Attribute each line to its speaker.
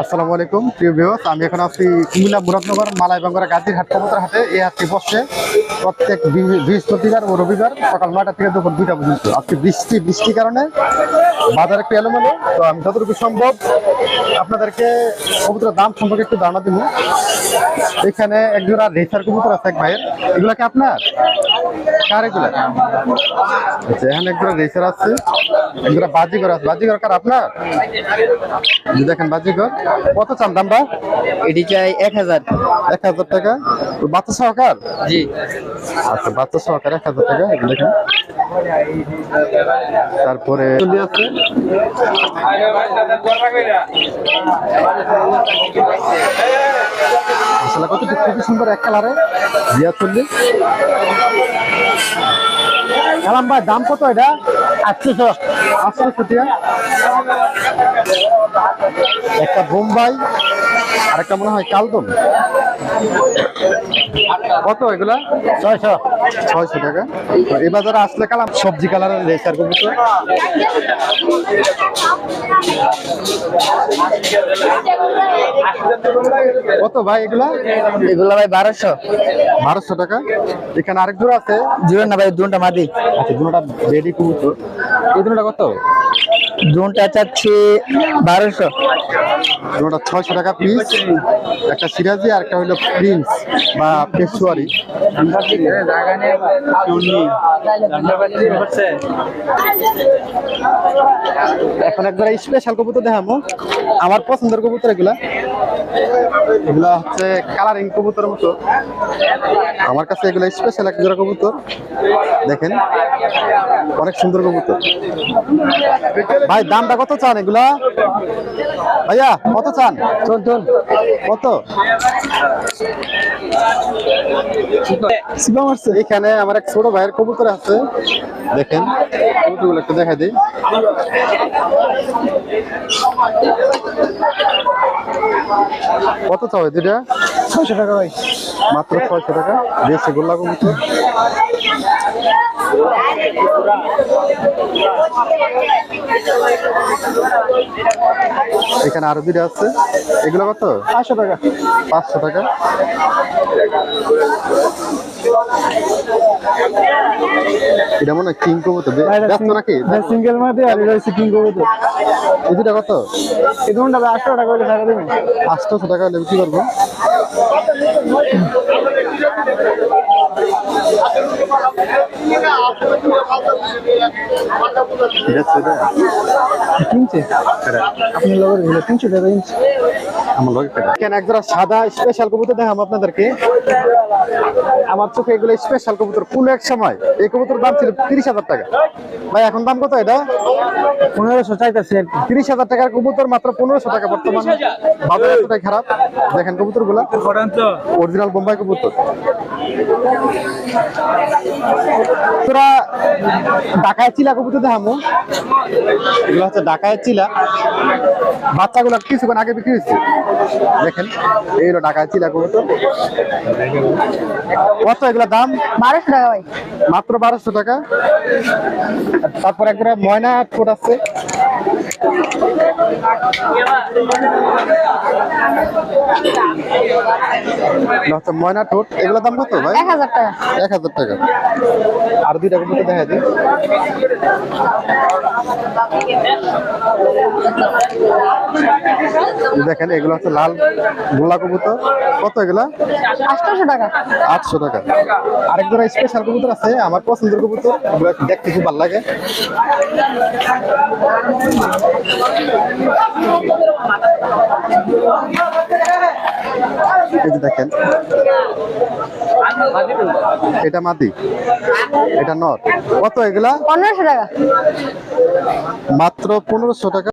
Speaker 1: আসসালামু আলাইকুম, প্রিয় ভিউয়ার্স। আমি এখন আছি কুমিল্লা মুরাদনগর মালাইবাঙ্গরা গাজীর হাট কবুতর হাটে। এই হাটটি বসছে প্রত্যেক বৃহ- বৃহস্পতিবার ও রবিবার সকাল নয়টা থেকে দুপুর দুইটা পর্যন্ত। আজকে বৃষ্টি বৃষ্টির কারণে বাজার একটু এলোমেলো। তো আমি যতটুকু সম্ভব আপনাদেরকে কবুতরের দাম সম্পর্কে একটু ধারণা দিব। এখানে একজোড়া রেসার কবুতর আছে এক ভাইয়ের। এগুলা কি আপনার? কার এগুলা? আচ্ছা এখানে একজোড়া রেসার আছে। একজোড়া বাজিগর আছে। বাজিগর কার আপনার? যে দেখেন বাজিগর। কত চান দাম বা
Speaker 2: এটি চাই এক হাজার।
Speaker 1: এক হাজার টাকা। বাচ্চা সহকার?
Speaker 2: জি।
Speaker 1: আচ্ছা বাচ্চা সহকার এক হাজার টাকা। দেখেন। তারপরে আছে আসলে কত খুবই সুন্দর এক কালারে? জিয়া চল্লিশ। কালাম ভাই, দাম কত এটা? আটশোশো। আটশোশো টাকা একটা বোম্বাই আর একটা মনে হয় কালদম। কত এগুলা? ছয়শো। ছয়শো টাকা। তো এই বাজারে আসলে কালাম সবজি কালারের রেসার কবুতর। কত ভাই এগুলা?
Speaker 2: এগুলো ভাই বারোশো।
Speaker 1: বারোশো টাকা। এখানে আরেক জোড়া আছে।
Speaker 2: জুন না ভাই দুটা মাদি।
Speaker 1: আচ্ছা দুটা বেডি কবুতর। এই দুটা কত?
Speaker 2: দুটা চাচ্ছি বারোশো।
Speaker 1: দুটা ছয়শো টাকা পিস একটা সিরাজি আর একটা হলো প্রিন্স বা পেশুয়ারি এখন একবার স্পেশাল কবুতর দেখাবো আমার পছন্দের কবুতর এগুলা। এগুলা হচ্ছে কালারিং কবুতর মতো। আমার কাছে এগুলা স্পেশাল এক জোড়া কবুতর। দেখেন অনেক সুন্দর কবুতর। ভাই দামটা কত চান এগুলা? ভাইয়া কত চান? চল চল কত এখানে আমার এক ছোট ভাইয়ের কবুতর আছে। দেখেন কবুতরগুলো একটু দেখা দিই। কত চাও দুটা ছয়শো টাকা ভাই। মাত্র ছয়শো টাকা? দেশে গোল্লা কবুতর এখানে আরও দুটা আছে। এগুলো কত? পাঁচশো টাকা। পাঁচশো টাকা। এটা মনে কিং কবুতর ব্যস্ত নাকি?
Speaker 2: সিঙ্গেল মাদি আর এটা হচ্ছে কিং কবুতর
Speaker 1: এই দুটা কত?
Speaker 2: এই দুটা ভাই আটশো টাকা করে টাকা দেবেন।
Speaker 1: আটশোশো টাকা হলে কি করব। আমার লগে কেটে। কেন একজোড়া সাদা স্পেশাল কবুতর দেখাম আপনাদেরকে। আমার চোখে এগুলো স্পেশাল কবুতর। কোন এক সময় এই কবুতর দাম ছিল তিরিশ হাজার টাকা। ভাই এখন দাম কত এটা?
Speaker 2: পনেরোশো চাইতেছে
Speaker 1: তিরিশ হাজার টাকার কবুতর মাত্র পনেরোশো টাকা বর্তমান। বাজার এতটাই খারাপ। দেখেন কবুতরগুলা অরিজিনাল বোম্বাই কবুতর। তোরা ঢাকায় চিলা কবুতর দেখামো। এগুলো হচ্ছে ঢাকায় চিলা। বাচ্চাগুলো কিছুক্ষণ আগে বিক্রি হয়েছে। দেখেন এই হলো ঢাকায় চিলা কবুতর। কত এগুলো দাম?
Speaker 3: বারোশো টাকা ভাই।
Speaker 1: মাত্র বারোশো টাকা। তারপর একবার ময়না ফুট আছে। ময়না টোট এগুলো দাম কত ভাই?
Speaker 3: এক হাজার টাকা।
Speaker 1: এক হাজার টাকা। আর দুইটা কবুতর দেখা দিই। দেখেন এগুলো হচ্ছে লাল গোলা কবুতর। কত এগুলা?
Speaker 3: আটশোশো টাকা।
Speaker 1: আটশো টাকা। আরেক জোড়া স্পেশাল কবুতর আছে আমার পছন্দের কবুতর। দেখতে খুব ভালো লাগে। এই দেখেন। এটা মাদি এটা নট। কত এগুলা?
Speaker 3: পনেরোশো টাকা।
Speaker 1: মাত্র পনেরোশো টাকা